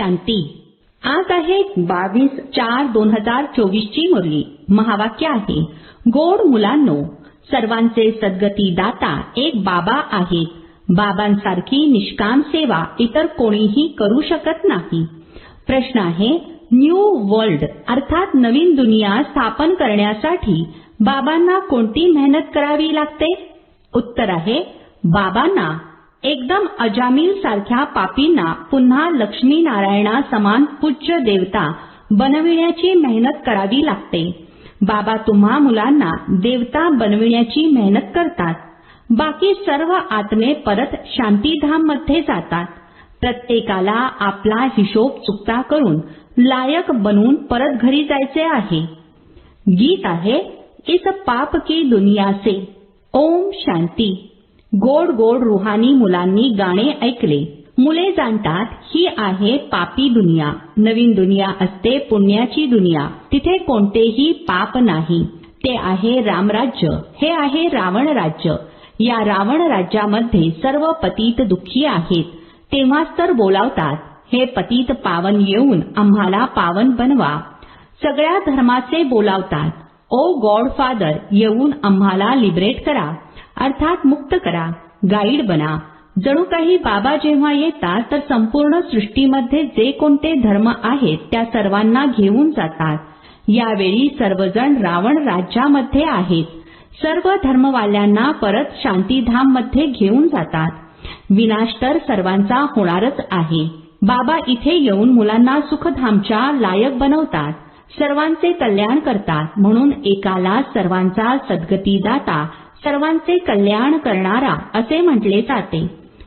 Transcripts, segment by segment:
शांती. आज आहे बावीस चार दोन हजार चोवीस ची मुरली. महावाक्य आहे गोड मुलांनो सर्वांचे सद्गती दाता एक बाबा आहेत बाबांसारखी निष्काम सेवा इतर कोणीही करू शकत नाही. प्रश्न आहे न्यू वर्ल्ड अर्थात नवीन दुनिया स्थापन करण्यासाठी बाबांना कोणती मेहनत करावी लागते? उत्तर आहे बाबांना एकदम अजामील सारख्या पापींना पुन्हा लक्ष्मी नारायणा समान पूज्य देवता बनविण्याची मेहनत करावी लागते. बाबा तुम्हा मुलांना देवता बनविण्याची मेहनत करतात. बाकी सर्व आत्मे परत शांतीधाममध्ये जातात. प्रत्येकाला आपला हिशोब चुकता करून लायक बनून परत घरी जायचे आहे. गीत आहे इस पाप की दुनिया से ओम शांती. गोड गोड रुहानी मुलांनी गाणे ऐकले. मुले जाणतात ही आहे पापी दुनिया. नवीन दुनिया असते पुण्याची दुनिया. तिथे कोणतेही पाप नाही. ते आहे रामराज्य. हे आहे रावण राज्य. या रावण राज्यामध्ये सर्व पतीत दुःखी आहेत. तेव्हाच तर बोलावतात हे पतीत पावन येऊन आम्हाला पावन बनवा. सगळ्या धर्माचे बोलावतात. ओ गॉड फादर येऊन आम्हाला लिबरेट करा. अर्थात मुक्त करा गाईड बना. जणू काही बाबा जेव्हा येतात तर संपूर्ण सृष्टीमध्ये जे कोणते धर्म आहेत त्या सर्वांना घेऊन जातात. यावेळी सर्वजण रावण राज्यामध्ये आहेत. सर्व धर्मवाल्यांना परत शांतीधाममध्ये घेऊन जातात. विनाश तर सर्वांचा होणारच आहे. बाबा इथे येऊन मुलांना सुखधामच्या लायक बनवतात. सर्वांचे कल्याण करतात. म्हणून एकाला सर्वांचा सद्गतीदाता सर्वांचे कल्याण करणारा असे म्हटले जाते.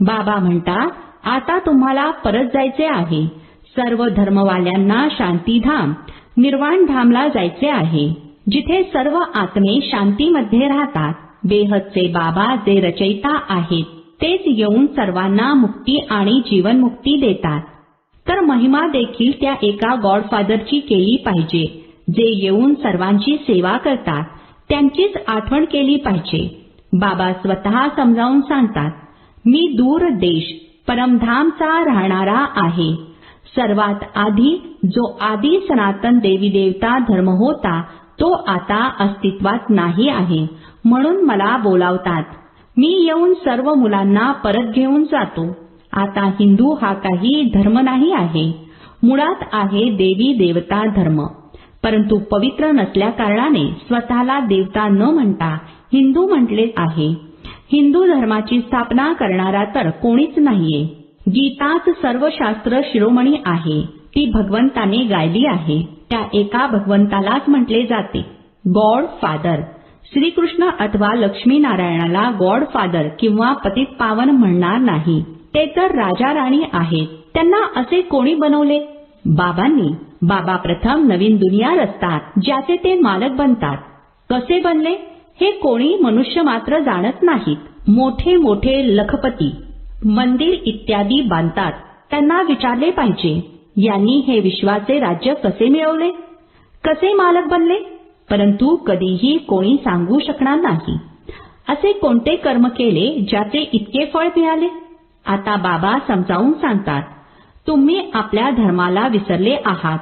बाबा म्हणतात आता तुम्हाला परत जायचे आहे. सर्व धर्मवाल्यांना शांतीधाम निर्वाण धामला जायचे आहे. जिथे सर्व आत्मे शांतीमध्ये राहतात. बेहदचे बाबा जे रचयिता आहेत तेच येऊन सर्वांना मुक्ती आणि जीवनमुक्ती देतात. तर महिमा देखील त्या एका गॉडफादरची केली पाहिजे जे येऊन सर्वांची सेवा करतात. त्यांचीच आठवण केली पाहिजे. बाबा स्वतः समजावून सांगतात मी दूर देश परमधामचा राहणारा आहे. सर्वात आधी जो आधी सनातन देवी देवता धर्म होता तो आता अस्तित्वात नाही आहे. म्हणून मला बोलावतात मी येऊन सर्व मुलांना परत घेऊन जातो. आता हिंदू हा काही धर्म नाही आहे. मुळात आहे देवी देवता धर्म. परंतु पवित्र नसल्या कारणाने स्वतःला देवता न म्हणता हिंदू म्हटले आहे. हिंदू धर्माची स्थापना करणारा तर कोणीच नाहीये. गीताच सर्व शास्त्र शिरोमणी आहे. ती भगवंताने गायली आहे. त्या एका भगवंतालाच म्हटले जाते गॉड फादर. श्रीकृष्ण अथवा लक्ष्मी नारायणाला गॉड फादर किंवा पतित पावन म्हणणार नाही. ते तर राजा राणी आहेत. त्यांना असे कोणी बनवले? बाबांनी. बाबा प्रथम नवीन दुनिया रचतात ज्याचे ते मालक बनतात. कसे बनले? हे कोणी मनुष्य मात्र जाणत नाहीत. मोठे मोठे लखपती मंदिर इत्यादी बांधतात. त्यांना विचारले पाहिजे यांनी हे विश्वाचे राज्य कसे मिळवले? कसे मालक बनले? परंतु कधीही कोणी सांगू शकणार नाही. असे कोणते कर्म केले ज्याचे इतके फळ मिळाले? आता बाबा समजावून सांगतात तुम्ही आपल्या धर्माला विसरले आहात.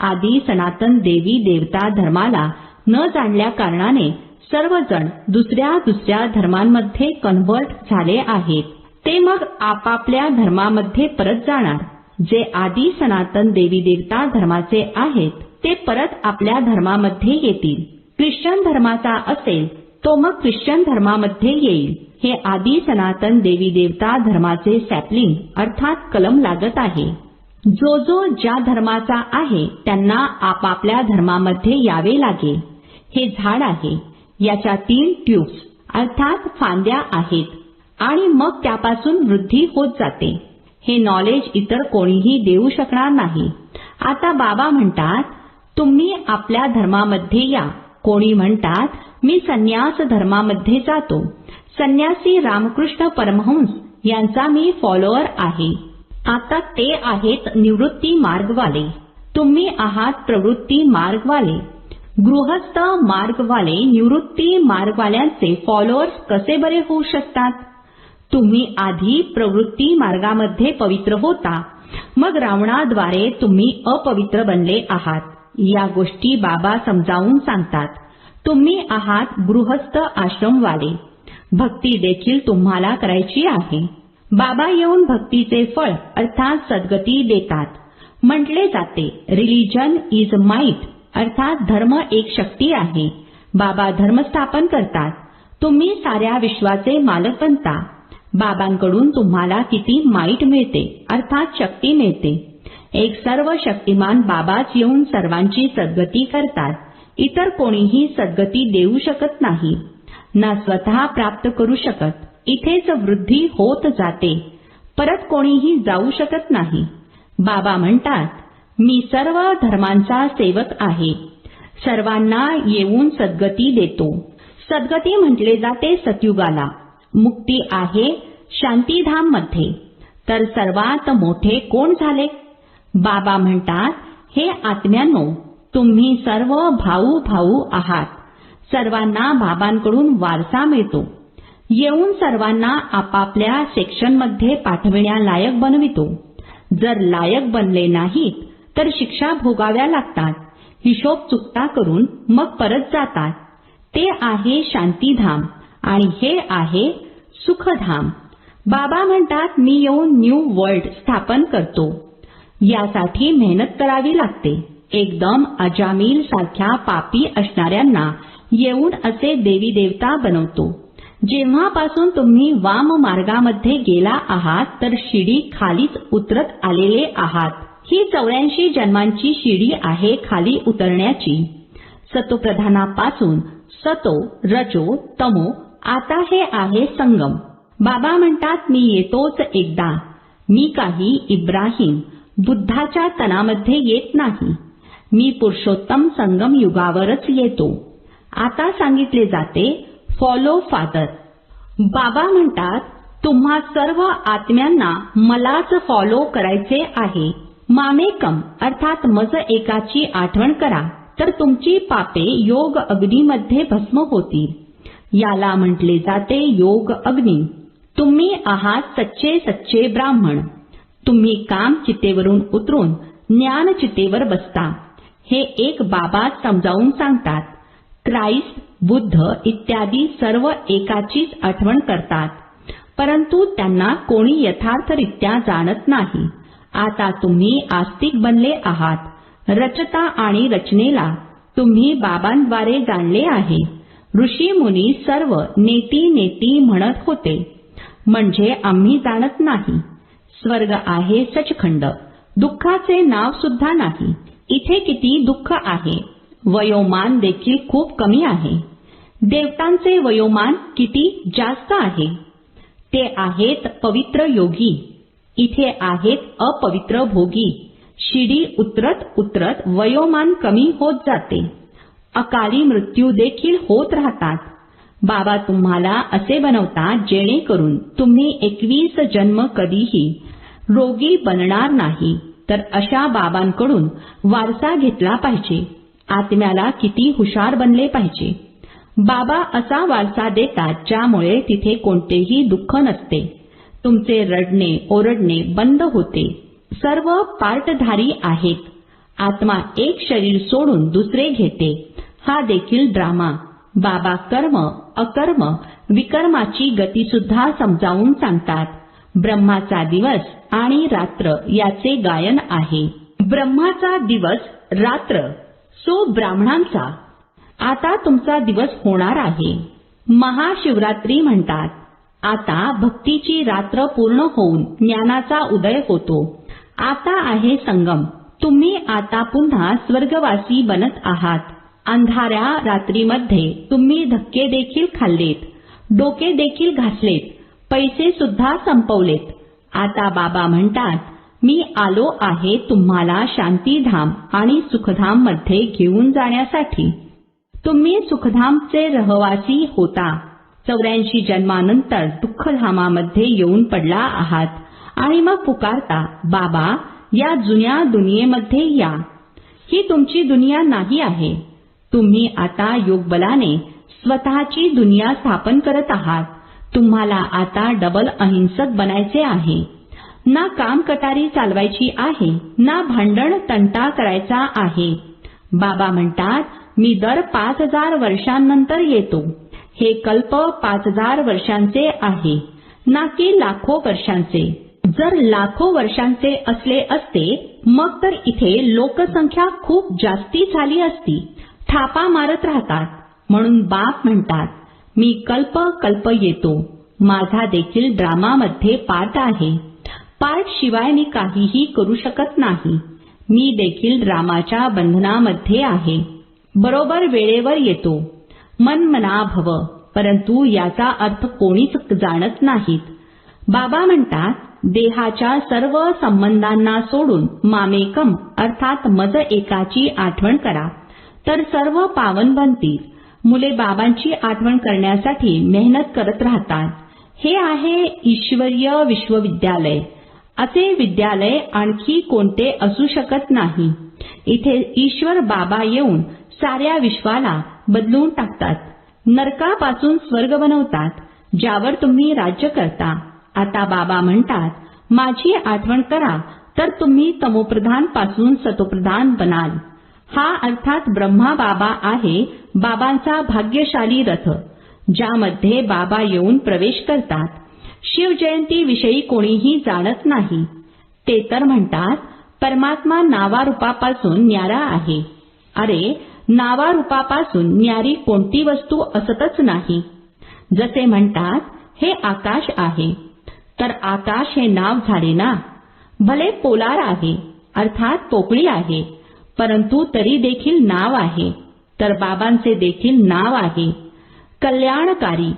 आधी सनातन देवी देवता धर्माला न जाणल्या कारणाने सर्वजण दुसऱ्या दुसऱ्या धर्मांमध्ये कन्व्हर्ट झाले आहेत. ते मग आपापल्या धर्मामध्ये परत जाणार. जे आधी सनातन देवी देवता धर्माचे आहेत ते परत आपल्या धर्मामध्ये येतील. ख्रिश्चन धर्माचा असेल तो मग ख्रिश्चन धर्मामध्ये येईल. हे आधी सनातन देवी देवता धर्माचे सॅपलिंग अर्थात कलम लागत आहे. जो जो ज्या धर्माचा आहे त्यांना आपापल्या धर्मामध्ये यावे लागेल हे झाड आहे याच्या तीन ट्यूब्स अर्थात फांद्या आहेत आणि मग त्यापासून वृद्धी होत जाते. हे नॉलेज इतर कोणीही देऊ शकणार नाही. आता बाबा म्हणतात तुम्ही आपल्या धर्मामध्ये या. कोणी म्हणतात मी संन्यास धर्मामध्ये जातो. संन्यासी रामकृष्ण परमहंस यांचा मी फॉलोअर आहे. आता ते आहेत निवृत्ती मार्गवाले. तुम्ही आहात प्रवृत्ती मार्गवाले. गृहस्थ मार्गवाले निवृत्ती मार्गवाल्यांचे फॉलोअर्स कसे बरे होऊ शकतात? तुम्ही आधी प्रवृत्ती मार्गामध्ये पवित्र होता. मग रावणाद्वारे तुम्ही अपवित्र बनले आहात. या गोष्टी बाबा समजावून सांगतात. तुम्ही आहात गृहस्थ आश्रमवाले. भक्ती देखील तुम्हाला करायची आहे. बाबा येऊन भक्तीचे फळ अर्थात सद्गती देतात. म्हटले जाते रिलिजन इज माइट अर्थात धर्म एक शक्ती आहे. बाबा धर्म स्थापन करतात. तुम्ही साऱ्या विश्वाचे मालक बनता. बाबांकडून तुम्हाला किती माईट मिळते अर्थात शक्ती मिळते. एक सर्व शक्तिमान बाबाच येऊन सर्वांची सद्गती करतात. इतर कोणीही सद्गती देऊ शकत नाही. ना स्वतः प्राप्त करू शकत. इथेच वृद्धी होत जाते. परत कोणीही जाऊ शकत नाही. बाबा म्हणतात मी सर्व धर्मांचा सेवक आहे. सर्वांना येऊन सद्गती देतो. सद्गती म्हटले जाते सतयुगाला. मुक्ती आहे शांतीधाममध्ये तर सर्वात मोठे कोण झाले? बाबा म्हणतात हे आत्म्यांनो तुम्ही सर्व भाऊ भाऊ आहात. सर्वांना बाबांकडून वारसा मिळतो. येऊन सर्वांना आपापल्या सेक्शनमध्ये पाठविण्यालायक बनवितो. जर लायक बनले नाहीत तर शिक्षा भोगाव्या लागतात. हिशोब चुकता करून मग परत जातात. ते आहे शांतीधाम आणि हे आहे सुखधाम. बाबा म्हणतात मी येऊन न्यू वर्ल्ड स्थापन करतो. यासाठी मेहनत करावी लागते. एकदम अजामील सारख्या पापी असणाऱ्यांना येऊन असे देवी देवता बनवतो. जेव्हापासून तुम्ही वाम मार्गामध्ये गेला आहात तर शिडी खालीच उतरत आलेले आहात. ही चौऱ्याऐंशी जन्मांची शिडी आहे खाली उतरण्याची. सतोप्रधानापासून सतो रजो तमो आता हे आहे संगम. बाबा म्हणतात मी येतोच एकदा. मी काही इब्राहिम बुद्धाच्या तनामध्ये येत नाही. मी पुरुषोत्तम संगम युगावरच येतो. आता सांगितले जाते फॉलो फादर बाबा म्हणतात तुम्हा सर्व आत्म्यांना मलाच फॉलो करायचे आहे. मामेकम अर्थात मज एकाची आठवण करा. तर तुमची पापे योग अग्नीमध्ये भस्म होतील. याला म्हटले जाते योग अग्नी. तुम्ही आहात सच्चे सच्चे ब्राह्मण. तुम्ही काम चितेवरून उतरून ज्ञान चितेवर बसता. हे एक बाबा समजावून सांगतात. क्राइस्ट बुद्ध इत्यादी सर्व एकाचीच आठवण करतात. परंतु त्यांना कोणी यथार्थरित्या जाणत नाही. आता तुम्ही आस्तिक बनले आहात. रचता आणि रचनेला तुम्ही बाबांद्वारे जाणले आहे. ऋषी मुनी सर्व नेती नेती म्हणत होते. म्हणजे आम्ही जाणत नाही. स्वर्ग आहे सचखंड. दुःखाचे नाव सुद्धा नाही. इथे किती दुःख आहे? वयोमान देखील खूप कमी आहे. देवतांचे वयोमान किती जास्त आहे? ते आहेत पवित्र योगी. इथे आहेत अपवित्र भोगी. शिडी उतरत उतरत वयोमान कमी होत जाते. अकाली मृत्यू देखील होत राहतात. बाबा तुम्हाला असे बनवतात जेणेकरून तुम्ही एकवीस जन्म कधीही रोगी बनणार नाही. तर अशा बाबांकडून वारसा घेतला पाहिजे. आत्म्याला किती हुशार बनले पाहिजे. बाबा असा वारसा देतात ज्यामुळे तिथे कोणतेही दुःख नसते. तुमचे रडणे ओरडणे बंद होते. सर्व पार्टधारी आहेत. आत्मा एक शरीर सोडून दुसरे घेते. हा देखील ड्रामा. बाबा कर्म अकर्म विकर्माची गती सुद्धा समजावून सांगतात. ब्रह्माचा दिवस आणि रात्र याचे गायन आहे. ब्रह्माचा दिवस रात्र. सो ब्राह्मणांचा आता तुमचा दिवस होणार आहे. महाशिवरात्री म्हणतात. आता भक्तीची रात्र पूर्ण होऊन ज्ञानाचा उदय होतो. आता आहे संगम. तुम्ही आता पुन्हा स्वर्गवासी बनत आहात. अंधाऱ्या रात्रीमध्ये तुम्ही धक्के देखील खाल्लेत. डोके देखील घासलेत. पैसे सुद्धा संपवलेत. आता बाबा म्हणतात मी आलो आहे तुम्हाला शांतीधाम आणि सुखधाममध्ये घेऊन जाण्यासाठी. तुम्ही सुखधामचे रहवासी होता. चौऱ्याऐंशी जन्मानंतर दुःखधामामध्ये येऊन पडला आहात आणि मग पुकारता बाबा या जुन्या दुनियेमध्ये या. ही तुमची दुनिया नाही आहे. तुम्ही आता योगबलाने स्वतःची दुनिया स्थापन करत आहात. तुम्हाला आता डबल अहिंसक बनायचे आहे. ना काम कटारी चालवायची आहे ना भांडण तंटा करायचा आहे. बाबा म्हणतात मी दर पाच हजार वर्षांनंतर येतो. हे कल्प पाच हजार वर्षांचे आहे ना की लाखो वर्षांचे. जर लाखो वर्षांचे असले असते मग तर इथे लोकसंख्या खूप जास्ती झाली असती. थापा मारत राहतात. म्हणून बाप म्हणतात मी कल्प कल्प येतो. माझा देखील ड्रामामध्ये पार्ट आहे. पार्ट शिवाय मी काहीही करू शकत नाही. मी देखील रामाच्या बंधनामध्ये आहे. बरोबर वेळेवर येतो. मनमना भव परंतु याचा अर्थ कोणीच जाणत नाहीत. बाबा म्हणतात देहाच्या सर्व संबंधांना सोडून मामेकम अर्थात मज एकाची आठवण करा. तर सर्व पावन बनतील. मुले बाबांची आठवण करण्यासाठी मेहनत करत राहतात. हे आहे ईश्वरीय विश्वविद्यालय. असे विद्यालय आणखी कोणते असू शकत नाही. इथे ईश्वर बाबा येऊन साऱ्या विश्वाला बदलून टाकतात. नरकापासून स्वर्ग बनवतात. ज्यावर तुम्ही राज्य करता. आता बाबा म्हणतात माझी आठवण करा तर तुम्ही तमोप्रधानपासून सतोप्रधान बनाल. हा अर्थात ब्रह्मा बाबा आहे बाबांचा भाग्यशाली रथ ज्यामध्ये बाबा येऊन प्रवेश करतात. शिवजयंतीविषयी कोणीही जाणत नाही. ते तर म्हणतात परमात्मा नावारूपापासून न्यारा आहे. अरे नावारूपापासून न्यारी कोणती वस्तू असतच नाही. जसे म्हणतात हे आकाश आहे. तर आकाश हे नाव झाले ना? भले पोलार आहे अर्थात पोकळी आहे परंतु तरी देखील नाव आहे. तर बाबांचे देखील नाव आहे. कल्याणकारी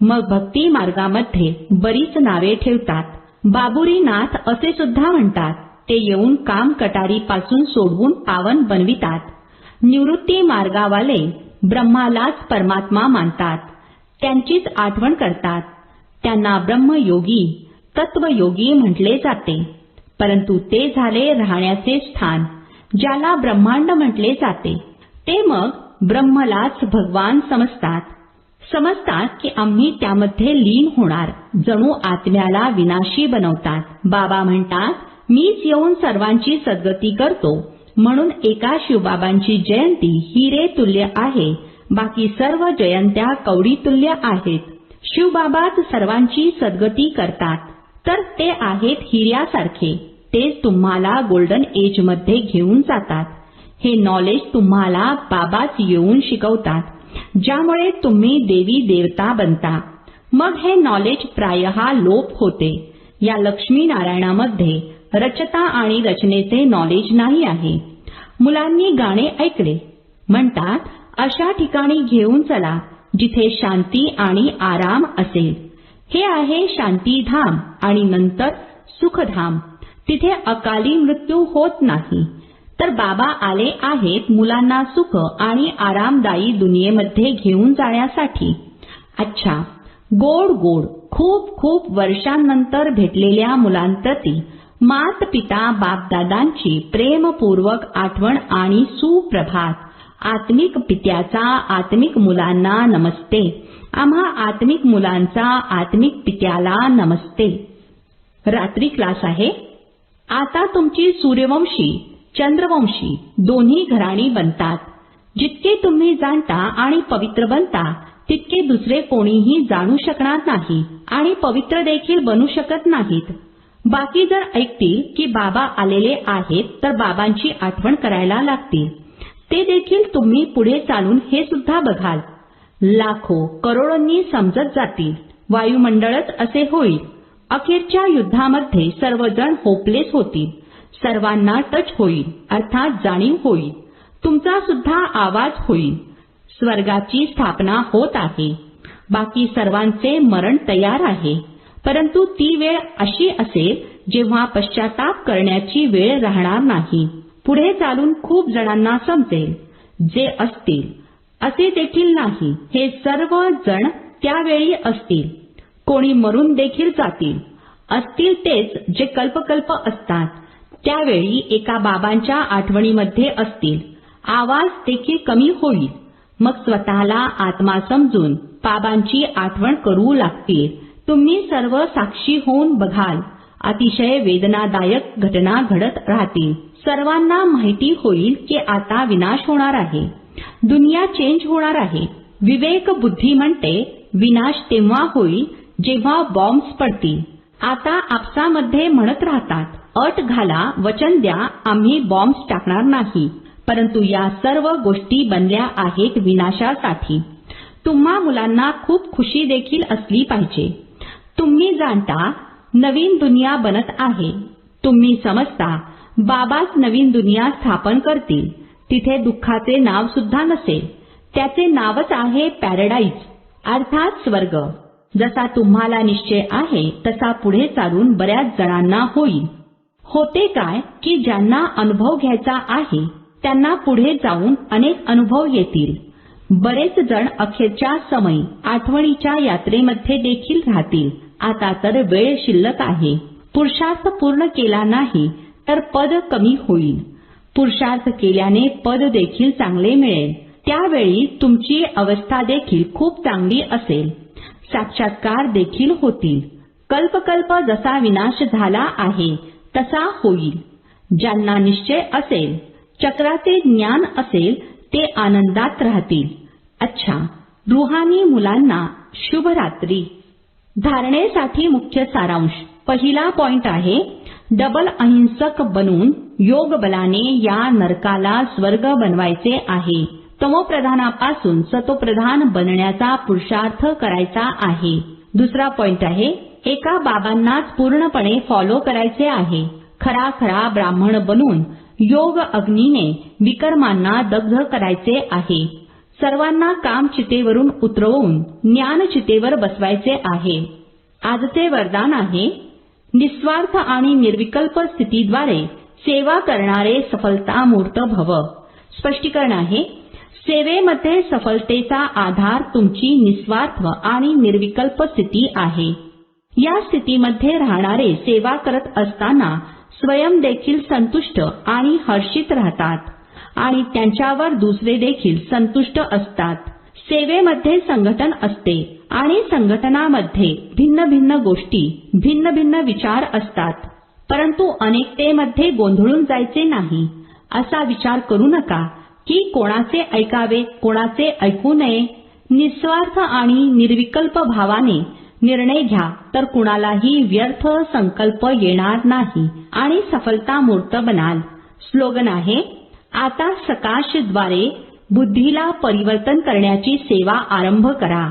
मग भक्ती मार्गामध्ये बरीच नावे ठेवतात. बाबुरीनाथ असे सुद्धा म्हणतात ते येऊन काम कटारीपासून सोडवून पावन बनवितात. निवृत्ती मार्गावाले ब्रह्मालाच परमात्मा मानतात. त्यांचीच आठवण करतात. त्यांना ब्रह्मयोगी तत्वयोगी म्हटले जाते. परंतु ते झाले राहण्याचे स्थान ज्याला ब्रह्मांड म्हटले जाते. ते मग ब्रह्मलाच भगवान समजतात. समजतात की आम्ही त्यामध्ये लीन होणार जणू आत्म्याला विनाशी बनवतात. बाबा म्हणतात मीच येऊन सर्वांची सद्गती करतो. म्हणून एका शिवबाबांची जयंती हिरे तुल्य आहे. बाकी सर्व जयंत्या कवडी तुल्य आहेत. शिवबाबाच सर्वांची सद्गती करतात. तर ते आहेत हिऱ्यासारखे. ते तुम्हाला गोल्डन एजमध्ये घेऊन जातात. हे नॉलेज तुम्हाला बाबाच येऊन शिकवतात. ज्यामुळे तुम्ही देवी देवता बनता. मग हे नॉलेज प्रायः लोप होते. या लक्ष्मी नारायणामध्ये रचता आणि रचनेचे नॉलेज नाही आहे. मुलांनी गाणे ऐकले. म्हणतात अशा ठिकाणी घेऊन चला जिथे शांती आणि आराम असेल. हे आहे शांतीधाम आणि नंतर सुखधाम. तिथे अकाली मृत्यू होत नाही. तर बाबा आले आहेत मुलांना सुख आणि आरामदायी दुनियेमध्ये घेऊन जाण्यासाठी. अच्छा गोड गोड खूप खूप वर्षांनंतर भेटलेल्या मुलांप्रती मात पिता बापदादांची प्रेमपूर्वक आठवण आणि सुप्रभात. आत्मिक पित्याचा आत्मिक मुलांना नमस्ते. आम्हा आत्मिक मुलांचा आत्मिक पित्याला नमस्ते. रात्री क्लास आहे. आता तुमची सूर्यवंशी चंद्रवंशी दोन्ही घराणी बनतात. जितके तुम्ही जाणता आणि पवित्र बनता तितके दुसरे कोणीही जाणू शकणार नाही आणि पवित्र देखील बनू शकत नाहीत. बाकी जर ऐकतील की बाबा आलेले आहेत तर बाबांची आठवण करायला लागतील. ते देखील तुम्ही पुढे चालून हे सुद्धा बघाल. लाखो करोडोंनी समजत जातील. वायुमंडळच असे होईल. अखेरच्या युद्धामध्ये सर्वजण होपलेस होतील. सर्वांना टच होईल अर्थात जाणीव होईल. तुमचा सुद्धा आवाज होईल. स्वर्गाची स्थापना होत आहे. बाकी सर्वांचे मरण तयार आहे. परंतु ती वेळ अशी असेल जेव्हा पश्चाताप करण्याची वेळ राहणार नाही. पुढे चालून खूप जणांना समजेल जे असतील. असे देखील नाही. हे सर्व जण त्यावेळी असतील. कोणी मरून देखील जातील. असतील तेच जे कल्पकल्प असतात. त्यावेळी एका बाबांच्या आठवणीमध्ये असतील. आवाज देखील कमी होईल. मग स्वतःला आत्मा समजून बाबांची आठवण करू लागतील. तुम्ही सर्व साक्षी होऊन बघाल. अतिशय वेदनादायक घटना घडत राहतील. सर्वांना माहिती होईल की आता विनाश होणार आहे. दुनिया चेंज होणार आहे. विवेक बुद्धी म्हणते विनाश तेव्हा होईल जेव्हा बॉम्ब्स पडतील. आता आपसामध्ये म्हणत राहतात. अट घाला वचन द्या आम्ही बॉम्ब्स टाकणार नाही. परंतु या सर्व गोष्टी बनल्या आहेत विनाशासाठी. तुम्हा मुलांना खूप खुशी देखील असली पाहिजे. तुम्ही जाणता नवीन दुनिया बनत आहे. तुम्ही समजता बाबाच नवीन दुनिया स्थापन करतील. तिथे दुःखाचे नाव सुद्धा नसेल. त्याचे नावच आहे पॅराडाईज अर्थात स्वर्ग. जसा तुम्हाला निश्चय आहे तसा पुढे चालून बऱ्याच जणांना होईल. होते काय की ज्यांना अनुभव घ्यायचा आहे त्यांना पुढे जाऊन अनेक अनुभव येतील. बरेच जण अखेरच्या समयी आठवणीच्या यात्रेमध्ये देखील राहतील. आता तर वेळ शिल्लक आहे. पुरुषार्थ पूर्ण केला नाही तर पद कमी होईल. पुरुषार्थ केल्याने पद देखील चांगले मिळेल. त्यावेळी तुमची अवस्था देखील खूप चांगली असेल. साक्षात्कार देखील होतील. कल्पकल्प जसा विनाश झाला आहे तसा होईल. ज्यांना निश्चय असेल चक्राचे ज्ञान असेल ते आनंदात राहतील. अच्छा रुहानी मुलांना शुभरात्री. धारणेसाठी मुख्य सारांश. पहिला पॉइंट आहे डबल अहिंसक बनून योग बलाने या नरकाला स्वर्ग बनवायचे आहे. तमोप्रधानापासून सतोप्रधान बनण्याचा पुरुषार्थ करायचा आहे. दुसरा पॉइंट आहे एका बाबांनाच पूर्णपणे फॉलो करायचे आहे. खरा खरा ब्राह्मण बनून योग अग्नीने विकर्मांना दग्ध करायचे आहे. सर्वांना काम चितेवरून उतरवून ज्ञान चितेवर बसवायचे आहे. आजचे वरदान आहे. निस्वार्थ आणि निर्विकल्प स्थितीद्वारे सेवा करणारे सफलता मूर्त भव. स्पष्टीकरण आहे. सेवेमध्ये सफलतेचा आधार तुमची निस्वार्थ आणि निर्विकल्प स्थिती आहे. या स्थितीमध्ये राहणारे सेवा करत असताना स्वयं देखील संतुष्ट आणि हर्षित राहतात आणि त्यांच्यावर दुसरे देखील संतुष्ट असतात. सेवेमध्ये संघटन असते आणि संघटनामध्ये भिन्न भिन्न गोष्टी भिन्न भिन्न विचार असतात. परंतु अनेकतेमध्ये गोंधळून जायचे नाही. असा विचार करू नका की कोणाचे ऐकावे कोणाचे ऐकू नये. निस्वार्थ आणि निर्विकल्प भावाने निर्णय घ्या तर कुणालाही व्यर्थ संकल्प येणार नाही आणि सफलता मूर्त बनाल. स्लोगन आहे आता सकाशद्वारे बुद्धीला परिवर्तन करण्याची सेवा आरंभ करा.